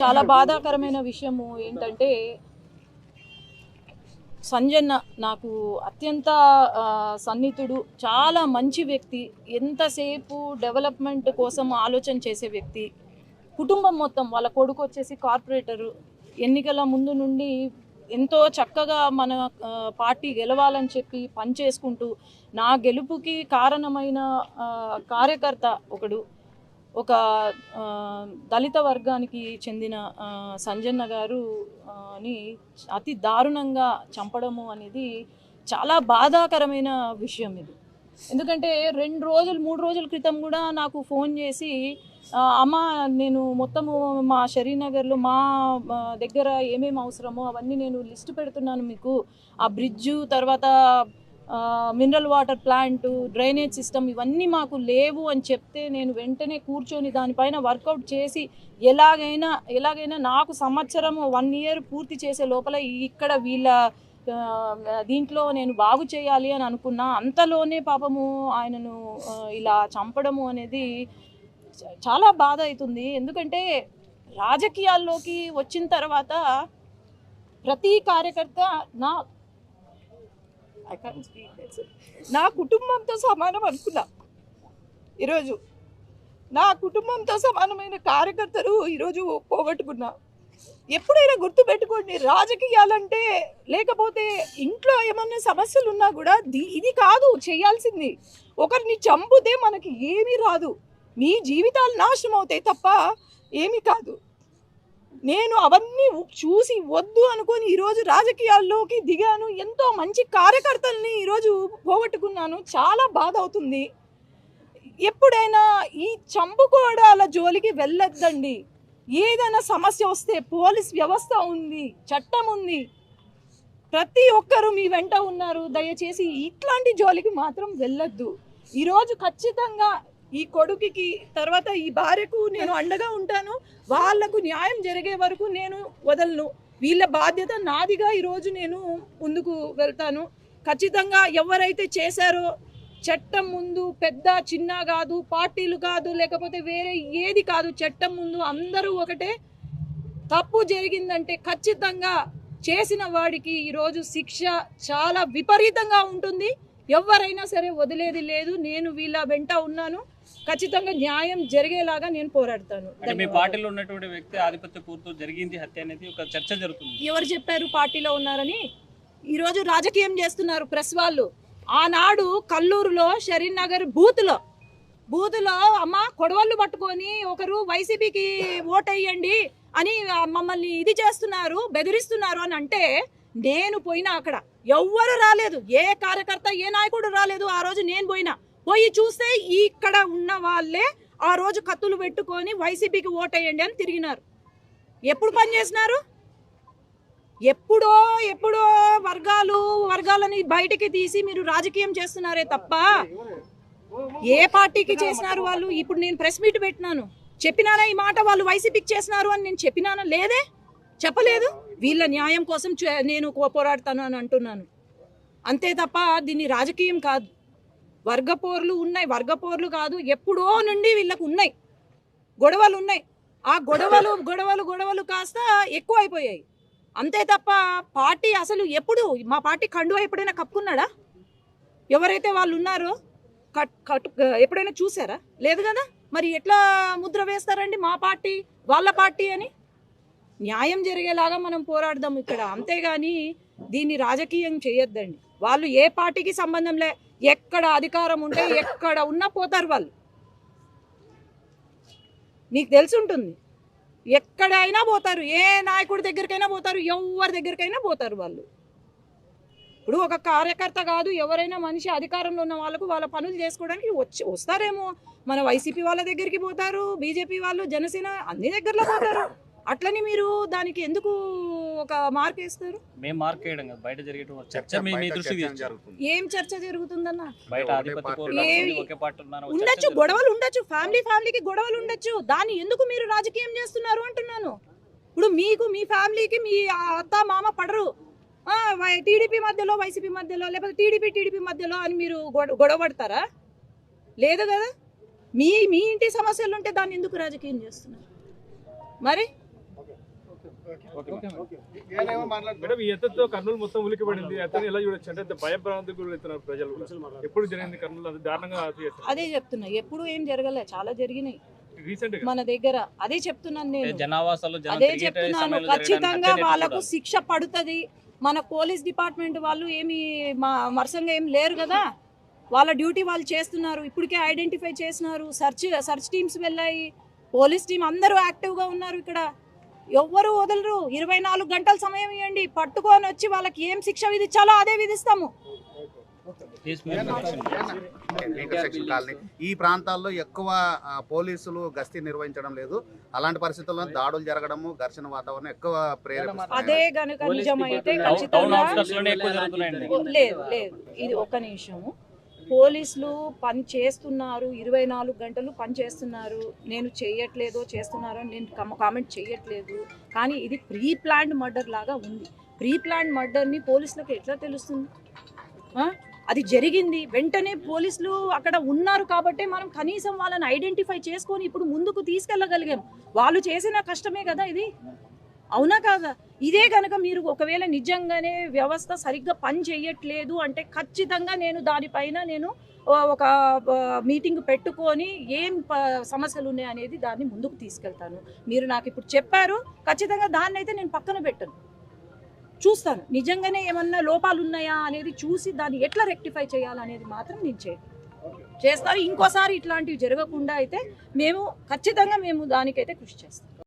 చాలా బాధాకరమైన విషయము ఏంటంటే సంజన్న నాకు అత్యంత సన్నిహితుడు చాలా మంచి వ్యక్తి ఎంతసేపు డెవలప్మెంట్ కోసం ఆలోచన చేసే వ్యక్తి కుటుంబం మొత్తం వాళ్ళ కొడుకు వచ్చేసి కార్పొరేటరు ఎన్నికల ముందు నుండి ఎంతో చక్కగా మన పార్టీ గెలవాలని చెప్పి పనిచేసుకుంటూ నా గెలుపుకి కారణమైన కార్యకర్త ఒకడు ఒక దళిత వర్గానికి చెందిన సంజన్న గారు అని అతి దారుణంగా చంపడము అనేది చాలా బాధాకరమైన విషయం ఇది. ఎందుకంటే రెండు రోజులు మూడు రోజుల క్రితం కూడా నాకు ఫోన్ చేసి అమ్మ నేను మొత్తము మా షరీనగర్లో మా మా దగ్గర ఏమేమి అవసరమో అవన్నీ నేను లిస్ట్ పెడుతున్నాను మీకు. ఆ బ్రిడ్జు తర్వాత mineral water plant drainage system ఇవన్నీ మాకు లేవు అని చెప్తే నేను వెంటనే కూర్చొని దానిపైన వర్కౌట్ చేసి ఎలాగైనా ఎలాగైనా నాకు సంవత్సరం వన్ ఇయర్ పూర్తి చేసే లోపల ఇక్కడ వీళ్ళ దీంట్లో నేను బాగు చేయాలి అని అనుకున్నా. అంతలోనే పాపము ఆయనను ఇలా చంపడము అనేది చాలా బాధ అవుతుంది ఎందుకంటే రాజకీయాల్లోకి వచ్చిన తర్వాత ప్రతి కార్యకర్త నా ఐ can't నా కుటుంబంతో సమానం అనుకున్నా. ఈరోజు నా కుటుంబంతో సమానమైన కార్యకర్తలు ఈరోజు పోగొట్టుకున్నా. ఎప్పుడైనా గుర్తుపెట్టుకోండి రాజకీయాలంటే లేకపోతే ఇంట్లో ఏమన్నా సమస్యలు ఉన్నా కూడా ఇది కాదు చేయాల్సింది. ఒకరిని చంపితే మనకి ఏమీ రాదు. మీ జీవితాలు నాశనం అవుతాయి తప్ప ఏమీ కాదు. నేను అవన్నీ చూసి వద్దు అనుకొని ఈరోజు రాజకీయాల్లోకి దిగాను. ఎంతో మంచి కార్యకర్తల్ని ఈరోజు పోగొట్టుకున్నాను. చాలా బాధ అవుతుంది. ఎప్పుడైనా ఈ చంపుకోవడాల జోలికి వెళ్ళొద్దండి. ఏదైనా సమస్య వస్తే పోలీస్ వ్యవస్థ ఉంది చట్టం ఉంది. ప్రతి ఒక్కరు మీ వెంట ఉన్నారు. దయచేసి ఇట్లాంటి జోలికి మాత్రం వెళ్ళొద్దు. ఈరోజు ఖచ్చితంగా ఈ కొడుకుకి తర్వాత ఈ భార్యకు నేను అండగా ఉంటాను. వాళ్ళకు న్యాయం జరిగే వరకు నేను వదలను. వీళ్ళ బాధ్యత నాదిగా ఈరోజు నేను ముందుకు వెళ్తాను. ఖచ్చితంగా ఎవరైతే చేశారో చట్టం ముందు పెద్ద చిన్న కాదు పార్టీలు కాదు లేకపోతే వేరే ఏది కాదు చట్టం ముందు అందరూ ఒకటే. తప్పు జరిగిందంటే ఖచ్చితంగా చేసిన వాడికి ఈరోజు శిక్ష చాలా విపరీతంగా ఉంటుంది. ఎవరైనా సరే వదిలేది లేదు. నేను వీళ్ళ వెంట ఉన్నాను. ఖచ్చితంగా న్యాయం జరిగేలాగా నేను పోరాడతాను. మీ. పార్టీలో ఉన్నటువంటి వ్యక్తి ఆధిపత్య పూర్తో జరిగింది హత్య అనేది ఒక చర్చ జరుగుతుంది. ఎవరు చెప్పారు పార్టీలో ఉన్నారని? ఈరోజు రాజకీయం చేస్తున్నారు ప్రెస్ వాళ్ళు. ఆనాడు కల్లూరులో షరీన్ నగర్ బూత్లో బూత్లో అమ్మ కొడవళ్ళు పట్టుకొని ఒకరు వైసీపీకి ఓటేయండి అని మమ్మల్ని ఇది చేస్తున్నారు బెదిరిస్తున్నారు అని అంటే నేను పోయినా అక్కడ. ఎవ్వరు రాలేదు. ఏ కార్యకర్త ఏ నాయకుడు రాలేదు ఆ రోజు నేను పోయినా. పోయి చూస్తే ఇక్కడ ఉన్న వాళ్ళే ఆ రోజు కత్తులు పెట్టుకొని వైసీపీకి ఓటేయండి అని తిరిగినారు. ఎప్పుడు పని చేసినారు? ఎప్పుడో ఎప్పుడో వర్గాలు వర్గాలని బయటికి తీసి మీరు రాజకీయం చేస్తున్నారే తప్ప ఏ పార్టీకి చేసినారు వాళ్ళు? ఇప్పుడు నేను ప్రెస్ మీట్ పెట్టినాను. చెప్పినానా ఈ మాట వాళ్ళు వైసీపీకి చేసినారు అని నేను చెప్పినానా? లేదే? చెప్పలేదు. వీళ్ళ న్యాయం కోసం చే- నేను పోరాడతాను అని అంటున్నాను. అంతే తప్ప దీన్ని రాజకీయం కాదు. వర్గపోర్లు ఉన్నాయి. వర్గపోర్లు కాదు ఎప్పుడో నుండి వీళ్ళకు ఉన్నాయి. గొడవలు ఉన్నాయి. ఆ గొడవలు గొడవలు గొడవలు కాస్త ఎక్కువ అయిపోయాయి అంతే తప్ప పార్టీ అసలు ఎప్పుడు మా పార్టీ కండువా ఎప్పుడైనా కప్పుకున్నాడా? ఎవరైతే వాళ్ళు ఉన్నారో? కట్ కట్ ఎప్పుడైనా చూసారా? లేదు కదా? మరి ఎట్లా ముద్ర వేస్తారండి మా పార్టీ వాళ్ళ పార్టీ అని? న్యాయం జరిగేలాగా మనం పోరాడదాం ఇక్కడ. అంతేగాని దీన్ని రాజకీయం చేయొద్దండి. వాళ్ళు ఏ పార్టీకి సంబంధం లే ఎక్కడ అధికారం ఉంటే ఎక్కడ ఉన్నా పోతారు వాళ్ళు. నీకు తెలిసి ఉంటుంది ఎక్కడైనా పోతారు ఏ నాయకుడి దగ్గరికైనా పోతారు ఎవరి దగ్గరికైనా పోతారు వాళ్ళు. ఇప్పుడు ఒక కార్యకర్త కాదు ఎవరైనా మనిషి అధికారంలో ఉన్న వాళ్ళకు వాళ్ళ పనులు చేసుకోవడానికి వచ్చి వస్తారేమో. మన వైసీపీ వాళ్ళ దగ్గరికి పోతారు బీజేపీ వాళ్ళు జనసేన అన్ని దగ్గరలో పోతారు. అట్లని మీరు దానికి ఎందుకు ఒక మార్క్ వేస్తారు? మేము మార్క్ వేయడం కదా బయట జరిగేటువంటి చర్చ మీ మీ దృష్టికి. జరుగుతుంది. ఏం చర్చ జరుగుతుందన్న? బయట ఆధిపత్య ఒకే పార్టీ ఉండొచ్చు. గొడవలు ఉండొచ్చు ఫ్యామిలీ ఫ్యామిలీకి గొడవలు ఉండొచ్చు. దాన్ని ఎందుకు మీరు రాజకీయం చేస్తున్నారు అంటున్నాను. ఇప్పుడు మీకు మీ ఫ్యామిలీకి మీ అత్త మామ పడరు. టీడీపీ మధ్యలో వైసీపీ మధ్యలో లేకపోతే టీడీపీ టీడీపీ మధ్యలో అని మీరు గొడ- గొడవ పడతారా? లేదు కదా? మీ మీ ఇంటి సమస్యలు ఉంటే దాన్ని ఎందుకు రాజకీయం చేస్తున్నారు? మరి? మేడం. ఈ ఎత్తుతో కర్నూలు మొత్తం ఉలికిపడింది. అతను ఎలా చూడొచ్చు? అంటే అంత భయభ్రాంతికి గురవుతున్నారు ప్రజలు. ఎప్పుడు జరిగింది కర్నూలు? అంత దారుణంగా అదే చెప్తున్నా. ఎప్పుడు ఏం జరగలే. చాలా జరిగినాయి. రీసెంట్గా? మన దగ్గర. అదే చెప్తున్నాను నేను. అదే చెప్తున్నాను. ఖచ్చితంగా వాళ్ళకు శిక్ష పడుతుంది. మన పోలీస్ డిపార్ట్మెంట్ వాళ్ళు ఏమి మా మరసంగా ఏం లేరు కదా. వాళ్ళ డ్యూటీ వాళ్ళు చేస్తున్నారు. ఇప్పటికే ఐడెంటిఫై చేసినారు. సర్చ్ సర్చ్ టీమ్స్ వెళ్ళాయి. పోలీస్ టీం అందరూ యాక్టివ్గా ఉన్నారు ఇక్కడ. ఎవ్వరు వదలరు. ఇరవై నాలుగు గంటల సమయం ఇవ్వండి. పట్టుకొని వచ్చి వాళ్ళకి ఏం శిక్ష విధించాలో అదే విధిస్తాము. ఈ ప్రాంతాల్లో ఎక్కువ పోలీసులు గస్తీ నిర్వహించడం లేదు. అలాంటి పరిస్థితుల్లో దాడులు జరగడము ఘర్షణ వాతావరణం ఎక్కువ అదే గనుక నిజమైతే ఖచ్చితంగా లేదు లేదు. ఇది ఒక్క నిమిషము. పోలీసులు పని చేస్తున్నారు. ఇరవై నాలుగు గంటలు పని చేస్తున్నారు. నేను చేయట్లేదో చేస్తున్నారో నేను కామెంట్ చేయట్లేదు. కానీ ఇది ప్రీ ప్లాన్డ్ మర్డర్ లాగా ఉంది. ప్రీ ప్లాన్డ్ మర్డర్ని పోలీసులకు ఎట్లా తెలుస్తుంది? అది జరిగింది. వెంటనే పోలీసులు అక్కడ ఉన్నారు కాబట్టి మనం కనీసం వాళ్ళని ఐడెంటిఫై చేసుకొని ఇప్పుడు ముందుకు తీసుకెళ్ళగలిగాం. వాళ్ళు చేసిన కష్టమే కదా ఇది? అవునా కాదా? ఇదే కనుక మీరు ఒకవేళ నిజంగానే వ్యవస్థ సరిగ్గా పని చేయట్లేదు అంటే ఖచ్చితంగా నేను దానిపైన నేను ఒక మీటింగ్ పెట్టుకొని ఏం సమస్యలు ఉన్నాయి అనేది దాన్ని ముందుకు తీసుకెళ్తాను. మీరు నాకు ఇప్పుడు చెప్పారు ఖచ్చితంగా దాన్ని అయితే నేను పక్కన పెట్టను. చూస్తాను. నిజంగానే ఏమన్నా లోపాలు ఉన్నాయా అనేది చూసి దాన్ని ఎట్లా రెక్టిఫై చేయాలనేది మాత్రం నేను చే చేస్తాను. ఇంకోసారి ఇట్లాంటివి జరగకుండా అయితే మేము ఖచ్చితంగా మేము దానికైతే కృషి చేస్తాం.